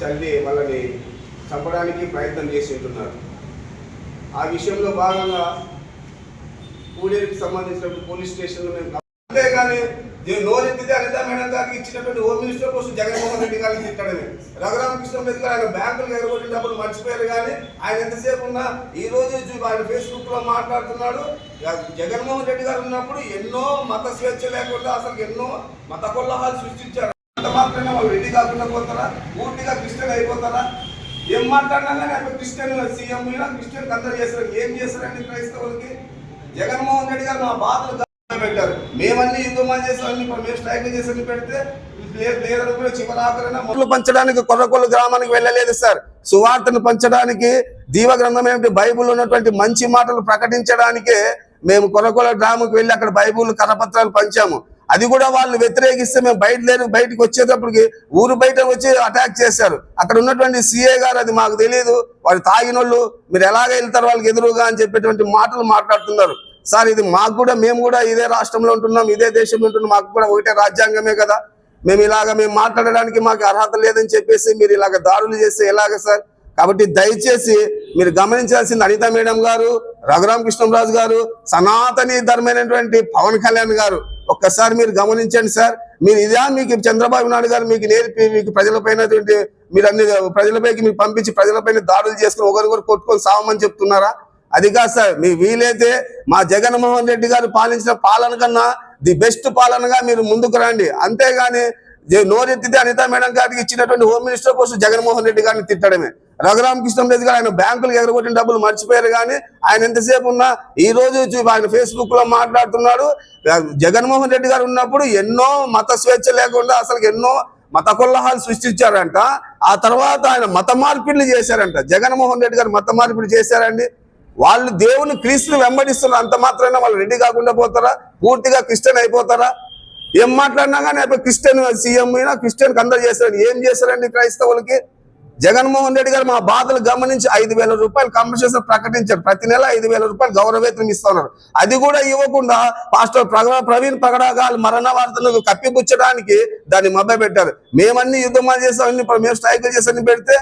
చల్లి వాళ్ళని చంపడానికి ప్రయత్నం చేసి ఉంటున్నారు. ఆ విషయంలో భాగంగా కూడేరుకి సంబంధించినటువంటి పోలీస్ స్టేషన్లో మేము అంతేగాని నేను నోరెత్తితే అనితా మేడం గారికి ఇచ్చినటువంటి హోమ్ మినిస్టర్ కోసం జగన్మోహన్ రెడ్డి గారికి తిట్టడమే రఘురామకృష్ణ రెడ్డి గారు ఆయన బ్యాంకులు ఎగరగొట్టిన డబ్బులు మర్చిపోయారు కానీ ఆయన ఎంతసేపు ఉన్నా ఈ రోజు ఆయన ఫేస్బుక్లో మాట్లాడుతున్నాడు జగన్మోహన్ రెడ్డి గారు ఉన్నప్పుడు ఎన్నో మత స్వేచ్ఛ లేకుండా అసలు ఎన్నో మత కొల్లహాలు సృష్టించారు. మాత్రమే వాళ్ళు రెడ్డి కాకుండా పోతారా? పూర్తిగా క్రిస్టియన్ అయిపోతారా? ఏం మాట్లాడినా కానీ అక్కడ క్రిస్టియన్ సీఎం మీద క్రిస్టియన్ అందరూ చేస్తారు. ఏం చేస్తారండి క్రైస్తవులకి? జగన్మోహన్ రెడ్డి గారు మా బాధలు పెట్టారు. మేమన్నీ యుద్ధం చేసామని ఇప్పుడు మేము స్ట్రైక్ చేసి పెడితే లేదు మొదలు పంచడానికి కొర్రకొల్లు గ్రామానికి వెళ్ళలేదు సార్. సువార్తను పంచడానికి దీవ గ్రంథం బైబుల్ ఉన్నటువంటి మంచి మాటలు ప్రకటించడానికే మేము కొర్రకొల్ల గ్రామంకి వెళ్ళి అక్కడ బైబుల్ కరపత్రాలు పంచాము. అది కూడా వాళ్ళు వ్యతిరేకిస్తే మేము బయట లేని బయటకు వచ్చేటప్పటికి ఊరు బయట వచ్చి అటాక్ చేశారు. అక్కడ ఉన్నటువంటి సీఏ గారు అది మాకు తెలియదు వాళ్ళు తాగినోళ్ళు మీరు ఎలాగ వెళ్తారు వాళ్ళకి ఎదురుగా అని చెప్పేటువంటి మాటలు మాట్లాడుతున్నారు. సార్ ఇది మాకు కూడా మేము కూడా ఇదే రాష్ట్రంలో ఉంటున్నాం ఇదే దేశంలో ఉంటున్నాం మాకు కూడా ఒకటే రాజ్యాంగమే కదా. మేము ఇలాగ మేము మాట్లాడడానికి మాకు అర్హత లేదని చెప్పేసి మీరు ఇలాగ దాడులు చేస్తే ఎలాగ సార్? కాబట్టి దయచేసి మీరు గమనించాల్సింది అనిత మేడం గారు రఘురామ కృష్ణరాజు గారు సనాతని ధర్మైనటువంటి పవన్ కళ్యాణ్ గారు. ఒక్కసారి మీరు గమనించండి సార్. మీరు ఇదే మీకు చంద్రబాబు నాయుడు గారు మీకు నేర్పి మీకు ప్రజలపైన మీరు అన్ని ప్రజలపైకి మీరు పంపించి ప్రజలపైన దాడులు చేసుకుని ఒకరికొకరు కొట్టుకొని సావమని చెప్తున్నారా? అది కాదు సార్. మీ వీలైతే మా జగన్మోహన్ రెడ్డి గారు పాలించిన పాలన కన్నా ది బెస్ట్ పాలనగా మీరు ముందుకు రండి. అంతేగాని నోరెత్తితే అనిత మేడం గారికి ఇచ్చినటువంటి home minister post Jaganmohan Reddy గారిని తిట్టడమే. రఘురామకృష్ణరాజు గారు ఆయన బ్యాంకులు ఎగరగొట్టిన డబ్బులు మర్చిపోయారు కానీ ఆయన ఎంతసేపు ఉన్నా ఈ రోజు చూ- ఆయన ఫేస్బుక్లో మాట్లాడుతున్నాడు. జగన్మోహన్ రెడ్డి గారు ఉన్నప్పుడు ఎన్నో మత స్వేచ్ఛ లేకుండా అసలు ఎన్నో మత కొల్లహాలు సృష్టించారంట. ఆ తర్వాత ఆయన మత మార్పిడిలు చేశారంట. జగన్మోహన్ రెడ్డి గారు మత మార్పిడి చేశారండి. వాళ్ళు దేవుని క్రీస్తుని వెంబడిస్తున్నారు. అంత మాత్రమే వాళ్ళు రెడ్డి కాకుండా పోతారా? పూర్తిగా క్రిస్టియన్ అయిపోతారా? ఏం మాట్లాడినా కానీ క్రిస్టియన్ సీఎం అయినా క్రిస్టియన్ కందరు చేశారండి. ఏం చేశారండి క్రైస్తవులకి? జగన్మోహన్ రెడ్డి గారు మా బాధలు గమనించి ఐదు వేల రూపాయలు కంపెన్సేషన్ ప్రకటించారు. ప్రతి నెల ఐదు వేల రూపాయలు గౌరవేతనం ఇస్తున్నారు. అది కూడా ఇవ్వకుండా పాస్టర్ ప్రగ- ప్రవీణ్ పగడాగాలు మరణ వార్తలను కప్పిపుచ్చడానికి దాన్ని మభ్య పెట్టారు మేమన్నీ యుద్ధమాలు చేసాం అన్ని మేము స్ట్రైకులు చేసామని పెడితే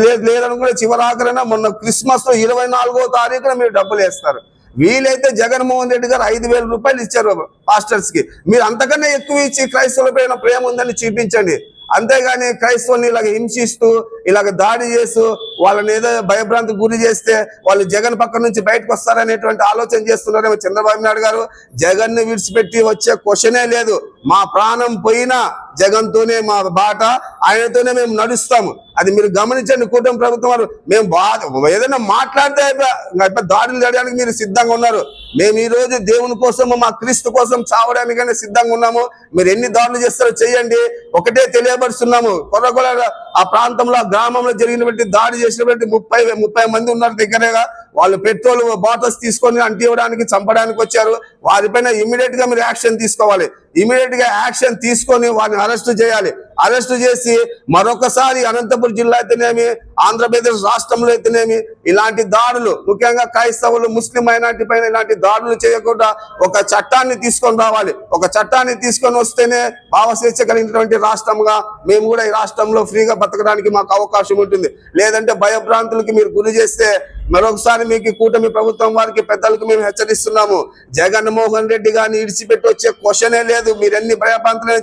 లేదు లేదని కూడా చివరాకరైనా మొన్న క్రిస్మస్లో ఇరవై నాలుగో తారీఖున మీరు డబ్బులు వేస్తారు. వీలైతే జగన్మోహన్ రెడ్డి గారు ఐదు వేల రూపాయలు ఇచ్చారు పాస్టర్స్కి మీరు అంతకన్నా ఎక్కువ ఇచ్చి క్రైస్తవులపైన ప్రేమ ఉందని చూపించండి. అంతేగాని క్రైస్తవుని ఇలాగ హింసిస్తూ ఇలాగ దాడి చేస్తూ వాళ్ళని ఏదో భయభ్రాంతికి గురి చేస్తే వాళ్ళు జగన్ పక్క నుంచి బయటకు వస్తారనేటువంటి ఆలోచన చేస్తున్నారేమో చంద్రబాబు నాయుడు గారు. జగన్ని విడిచిపెట్టి వచ్చే క్వశ్చనే లేదు. మా ప్రాణం పోయినా జగన్తోనే మా బాట ఆయనతోనే మేము నడుస్తాము. అది మీరు గమనించండి కూటమి ప్రభుత్వం వారు. మేము బాధ ఏదైనా మాట్లాడితే అయిపోయి దాడులు చేయడానికి మీరు సిద్ధంగా ఉన్నారు. మేము ఈ రోజు దేవుని కోసము మా క్రీస్తు కోసం చావడానికైనా సిద్ధంగా ఉన్నాము. మీరు ఎన్ని దాడులు చేస్తారో చేయండి. ఒకటే తెలియపరుస్తున్నాము. కొరకొల ఆ ప్రాంతంలో ఆ గ్రామంలో జరిగినటువంటి దాడి చేసినటువంటి ముప్పై ముప్పై మంది ఉన్నారు దగ్గరగా. వాళ్ళు పెట్రోల్ బాటిల్స్ తీసుకొని అంటివ్వడానికి చంపడానికి వచ్చారు. వారిపైన ఇమీడియట్గా మీరు యాక్షన్ తీసుకోవాలి. ఇమీడియట్గా యాక్షన్ తీసుకొని వారిని అరెస్ట్ చేయాలి. అరెస్ట్ చేసి మరొకసారి అనంతపురం జిల్లా అయితేనేమి ఆంధ్రప్రదేశ్ రాష్ట్రంలో అయితేనేమి ఇలాంటి దాడులు ముఖ్యంగా క్రైస్తవులు ముస్లిం మైనార్టీ పైన ఇలాంటి దాడులు చేయకుండా ఒక చట్టాన్ని తీసుకొని రావాలి. ఒక చట్టాన్ని తీసుకొని వస్తేనే భావస్వేచ్ఛ కలిగినటువంటి రాష్ట్రంగా మేము కూడా ఈ రాష్ట్రంలో ఫ్రీగా బతకడానికి మాకు అవకాశం ఉంటుంది. లేదంటే భయభ్రాంతులకి మీరు గురి చేస్తే మరొకసారి మీకు కూటమి ప్రభుత్వం వారికి పెద్దలకు మేము హెచ్చరిస్తున్నాము. జగన్మోహన్ రెడ్డి గారిని ఇడిచిపెట్టి వచ్చే క్వశ్చనే లేదు. మీరు ఎన్ని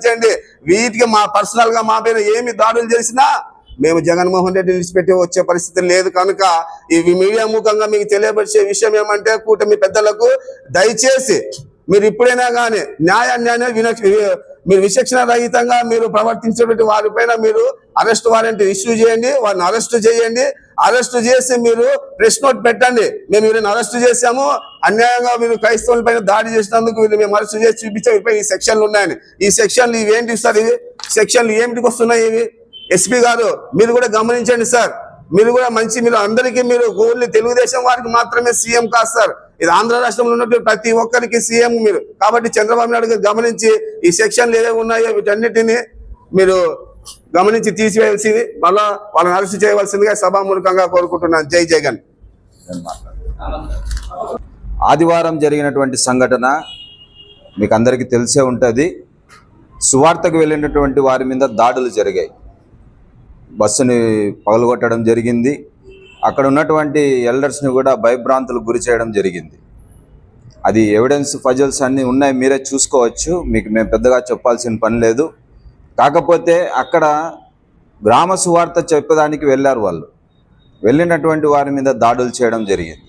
చేయండి. వీటికి మా పర్సనల్గా మా పైన ఏమి దాడులు చేసినా మేము జగన్మోహన్ రెడ్డి విడిచిపెట్టి వచ్చే పరిస్థితి లేదు కనుక ఇవి మీడియా ముఖంగా మీకు తెలియపరిచే విషయం ఏమంటే కూటమి పెద్దలకు దయచేసి మీరు ఇప్పుడైనా కానీ న్యాయ అన్యాయ వినక్ష మీరు విచక్షణ రహితంగా మీరు ప్రవర్తించేటువంటి వారిపైన మీరు అరెస్ట్ వారెంట్ ఇష్యూ చేయండి వారిని అరెస్ట్ చేయండి. అరెస్ట్ చేసి మీరు ప్రెస్ నోట్ పెట్టండి. మేము వీరిని అరెస్ట్ చేశాము. అన్యాయంగా మీరు క్రైస్తవుల పైన దాడి చేసినందుకు వీరిని మేము అరెస్ట్ చేసి చూపించాం. ఈ సెక్షన్లు ఉన్నాయని. ఈ సెక్షన్లు ఇవి ఏంటి సార్ ఇవి? సెక్షన్లు ఏమిటికి వస్తున్నాయి ఇవి? ఎస్పీ గారు మీరు కూడా గమనించండి సార్. మీరు కూడా మంచి మీరు అందరికీ మీరు ఓన్లీ తెలుగుదేశం వారికి మాత్రమే సీఎం కాదు సార్. ఇది ఆంధ్ర రాష్ట్రంలో ఉన్నటువంటి ప్రతి ఒక్కరికి సీఎం మీరు. కాబట్టి చంద్రబాబు నాయుడు గారు గమనించి ఈ సెక్షన్లు ఏవే ఉన్నాయో వీటన్నిటిని మీరు గమనించి తీసివేయాల్సింది. మళ్ళా వాళ్ళని అరెస్ట్ చేయవలసిందిగా సభామూలకంగా కోరుకుంటున్నాను. జై జగన్. ఆదివారం జరిగినటువంటి సంఘటన మీకు అందరికీ తెలిసే ఉంటుంది. సువార్తకు వెళ్ళినటువంటి వారి మీద దాడులు జరిగాయి. బస్సుని పగలగొట్టడం జరిగింది. అక్కడ ఉన్నటువంటి ఎల్డర్స్ని కూడా భయభ్రాంతులకు గురి చేయడం జరిగింది. అది ఎవిడెన్స్ ఫజల్స్ అన్నీ ఉన్నాయి మీరే చూసుకోవచ్చు. మీకు మేము పెద్దగా చెప్పాల్సిన పని లేదు. కాకపోతే అక్కడ గ్రామ సువార్త చెప్పడానికి వెళ్ళారు వాళ్ళు. వెళ్ళినటువంటి వారి మీద దాడులు చేయడం జరిగింది.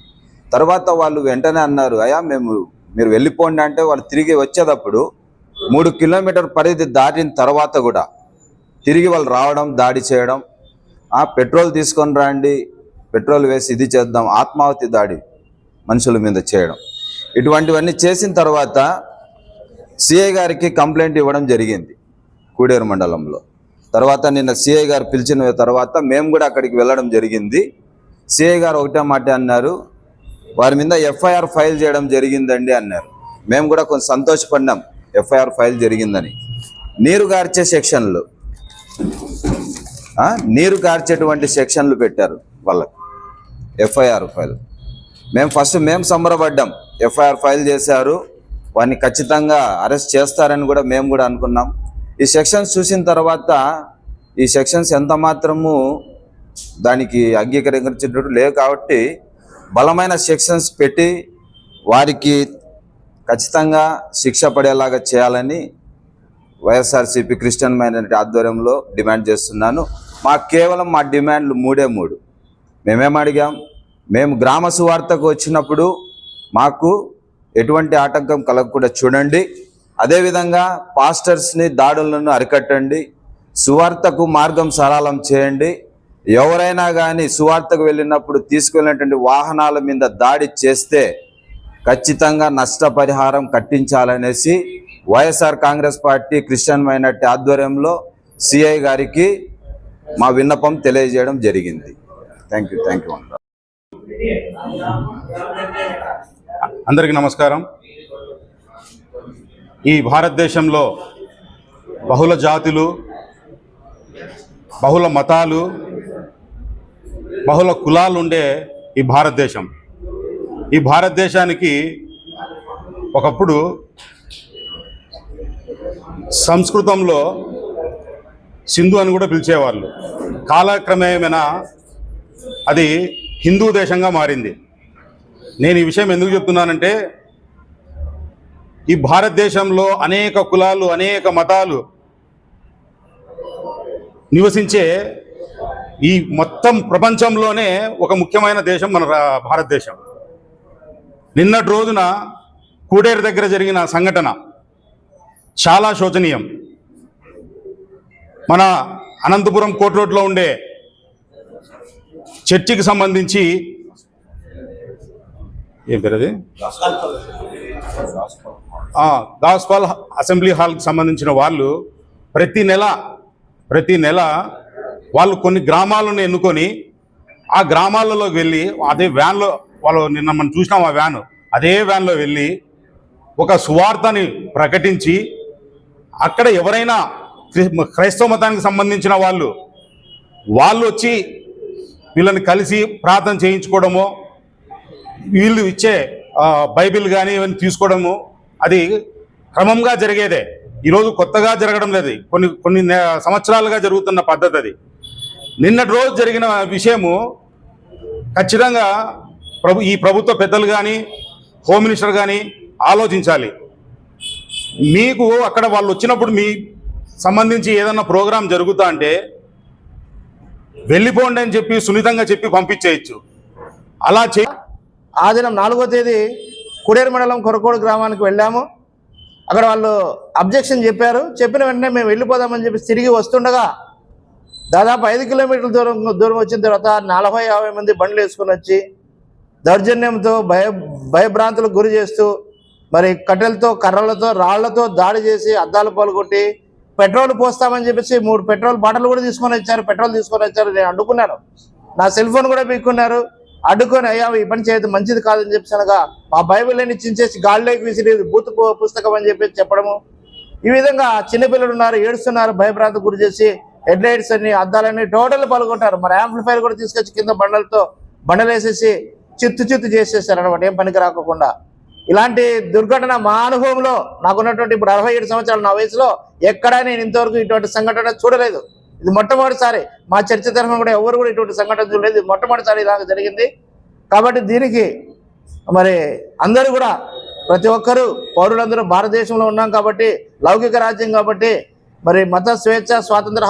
తర్వాత వాళ్ళు వెంటనే అన్నారు అయ్యా మేము మీరు వెళ్ళిపోండి అంటే వాళ్ళు తిరిగి వచ్చేటప్పుడు మూడు కిలోమీటర్ పరిధి దాటిన తర్వాత కూడా తిరిగి వాళ్ళు రావడం దాడి చేయడం ఆ పెట్రోల్ తీసుకొని రండి పెట్రోల్ వేసి ఇది చేద్దాం ఆత్మాహుతి దాడి మనుషుల మీద చేయడం. ఇటువంటివన్నీ చేసిన తర్వాత సిఐ గారికి కంప్లైంట్ ఇవ్వడం జరిగింది కూడేరు మండలంలో. తర్వాత నిన్న సిఐ గారు పిలిచిన తర్వాత మేము కూడా అక్కడికి వెళ్ళడం జరిగింది. సిఐ గారు ఒకటే మాట అన్నారు వారి మీద ఎఫ్ఐఆర్ ఫైల్ చేయడం జరిగిందండి అన్నారు. మేము కూడా కొంచెం సంతోషపడినాం ఎఫ్ఐఆర్ ఫైల్ జరిగిందని. నీరు గార్చే సెక్షన్లు నీరు గార్చేటువంటి సెక్షన్లు పెట్టారు వాళ్ళకి. FIR file. మేము ఫస్ట్ మేము సంబరపడ్డాం. ఎఫ్ఐఆర్ ఫైల్ చేశారు. వారిని ఖచ్చితంగా అరెస్ట్ చేస్తారని కూడా మేము కూడా అనుకున్నాం. ఈ సెక్షన్స్ చూసిన తర్వాత ఈ సెక్షన్స్ ఎంత మాత్రము దానికి అంగీకరించినట్టు లేవు కాబట్టి బలమైన సెక్షన్స్ పెట్టి వారికి ఖచ్చితంగా శిక్ష పడేలాగా చేయాలని వైఎస్ఆర్సీపీ క్రిస్టియన్ మైనారిటీ ఆధ్వర్యంలో డిమాండ్ చేస్తున్నాను. మాకు కేవలం మా డిమాండ్లు మూడే మూడు. మేమేం అడిగాం? మేము గ్రామ సువార్తకు వచ్చినప్పుడు మాకు ఎటువంటి ఆటంకం కలగకుండా చూడండి. అదేవిధంగా పాస్టర్స్ని దాడులను అరికట్టండి. సువార్తకు మార్గం సరళం చేయండి. ఎవరైనా కానీ సువార్తకు వెళ్ళినప్పుడు తీసుకెళ్ళినటువంటి వాహనాల మీద దాడి చేస్తే ఖచ్చితంగా నష్టపరిహారం కట్టించాలనేసి YSR Congress party Christian minority ఆధ్వర్యంలో సిఐ గారికి మా విన్నపం తెలియజేయడం జరిగింది. థ్యాంక్ యూ థ్యాంక్ యూ అందరికీ నమస్కారం. ఈ భారతదేశంలో బహుళ జాతులు బహుళ మతాలు బహుళ కులాలు ఉండే ఈ భారతదేశం. ఈ భారతదేశానికి ఒకప్పుడు సంస్కృతంలో సింధు అని కూడా పిలిచేవాళ్ళు. కాలక్రమేమైనా అది హిందూ దేశంగా మారింది. నేను ఈ విషయం ఎందుకు చెప్తున్నానంటే ఈ భారతదేశంలో అనేక కులాలు అనేక మతాలు నివసించే ఈ మొత్తం ప్రపంచంలోనే ఒక ముఖ్యమైన దేశం మన భారతదేశం. నిన్నటి రోజున కూడేరు దగ్గర జరిగిన సంఘటన చాలా శోచనీయం. మన అనంతపురం కోట్ రోడ్లో ఉండే చర్చికి సంబంధించి ఏం పేరు అది? గాస్పాల్ అసెంబ్లీ హాల్కి సంబంధించిన వాళ్ళు ప్రతి నెల ప్రతి నెల వాళ్ళు కొన్ని గ్రామాలను ఎన్నుకొని ఆ గ్రామాలలోకి వెళ్ళి అదే వ్యాన్లో వాళ్ళు నిన్న మనం చూసినాం ఆ వ్యాన్ అదే వ్యాన్లో వెళ్ళి ఒక సువార్తని ప్రకటించి అక్కడ ఎవరైనా క్రైస్తవ మతానికి సంబంధించిన వాళ్ళు వాళ్ళు వచ్చి వీళ్ళని కలిసి ప్రార్థన చేయించుకోవడము వీళ్ళు ఇచ్చే బైబిల్ కానీ ఇవన్నీ తీసుకోవడము అది క్రమంగా జరిగేదే. ఈరోజు కొత్తగా జరగడం లేదు. కొన్ని కొన్ని సంవత్సరాలుగా జరుగుతున్న పద్ధతి అది. నిన్నటి రోజు జరిగిన విషయము ఖచ్చితంగా ప్రభు ఈ ప్రభుత్వ పెద్దలు కానీ హోమ్ మినిస్టర్ కానీ ఆలోచించాలి. మీకు అక్కడ వాళ్ళు వచ్చినప్పుడు మీ సంబంధించి ఏదన్నా ప్రోగ్రాం జరుగుతా అంటే వెళ్ళిపోండి అని చెప్పి సున్నితంగా చెప్పి పంపించేయచ్చు. అలా చే ఆ దినం నాలుగో తేదీ కుడేరు మండలం కొరకోడు గ్రామానికి వెళ్ళాము. అక్కడ వాళ్ళు అబ్జెక్షన్ చెప్పారు. చెప్పిన వెంటనే మేము వెళ్ళిపోదామని చెప్పి తిరిగి వస్తుండగా దాదాపు ఐదు కిలోమీటర్ల దూరం దూరం వచ్చిన తర్వాత నలభై యాభై మంది బండ్లు వేసుకొని వచ్చి దౌర్జన్యంతో భయ భయభ్రాంతులకు గురి చేస్తూ మరి కట్టెలతో కర్రలతో రాళ్ళతో దాడి చేసి అద్దాలు పాల్గొట్టి పెట్రోల్ పోస్తామని చెప్పేసి మూడు పెట్రోల్ బాటలు కూడా తీసుకొని వచ్చారు పెట్రోల్ తీసుకొని వచ్చారు. నేను అడ్డుకున్నాను. నా సెల్ ఫోన్ కూడా పీక్కున్నారు. అడ్డుకొని అయ్యా ఈ పని చేయదు మంచిది కాదని చెప్పేసి అనగా ఆ బైబిల్ అని చించేసి గాల్లోకి విసిరి బూత్ పుస్తకం అని చెప్పేసి చెప్పడము. ఈ విధంగా చిన్నపిల్లలు ఉన్నారు ఏడుస్తున్నారు భయభ్రాంతి గురి చేసి హెడ్ లైట్స్ అన్ని అద్దాలన్నీ టోటల్ పాల్గొంటారు మరి యాంప్లిఫైర్ కూడా తీసుకొచ్చి కింద బండలతో బండలు వేసేసి చిత్తు చిత్తు చేసేసారు అనమాట ఏం పనికి రాకుండా ఇలాంటి దుర్ఘటన మా అనుభవంలో నాకున్నటువంటి ఇప్పుడు అరవై ఏడు సంవత్సరాలు నా వయసులో ఎక్కడా నేను ఇంతవరకు ఇటువంటి సంఘటన చూడలేదు. ఇది మొట్టమొదటిసారి మా చర్చ తరఫున కూడా ఎవరు కూడా ఇటువంటి సంఘటన చూడలేదు. ఇది మొట్టమొదటిసారి ఇలాగ జరిగింది. కాబట్టి దీనికి మరి అందరూ కూడా ప్రతి ఒక్కరూ పౌరులందరూ భారతదేశంలో ఉన్నాం కాబట్టి లౌకిక రాజ్యం కాబట్టి మరి మత స్వేచ్ఛ స్వాతంత్ర